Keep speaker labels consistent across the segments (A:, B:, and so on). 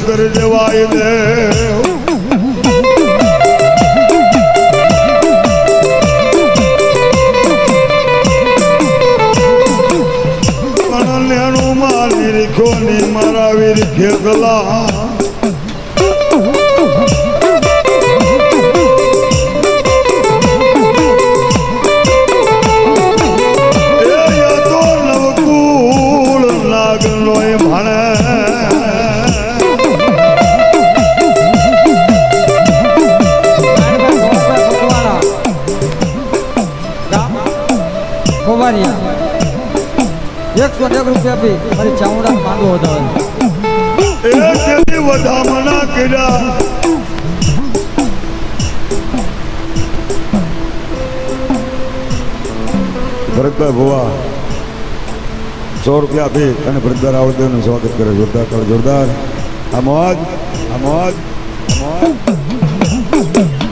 A: શંકર જવાય દે મારા વીર ખેતલા ભરતભાઈ ભુવા, સો રૂપિયા આપી અને ભરતભાઈ રાવળદેવનું સ્વાગત કરે. જોરદાર કરો, જોરદાર. આ મોજ આ મોજ આ મોજ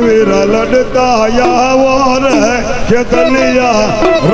A: વીરા લડતા આવો રે આવો રે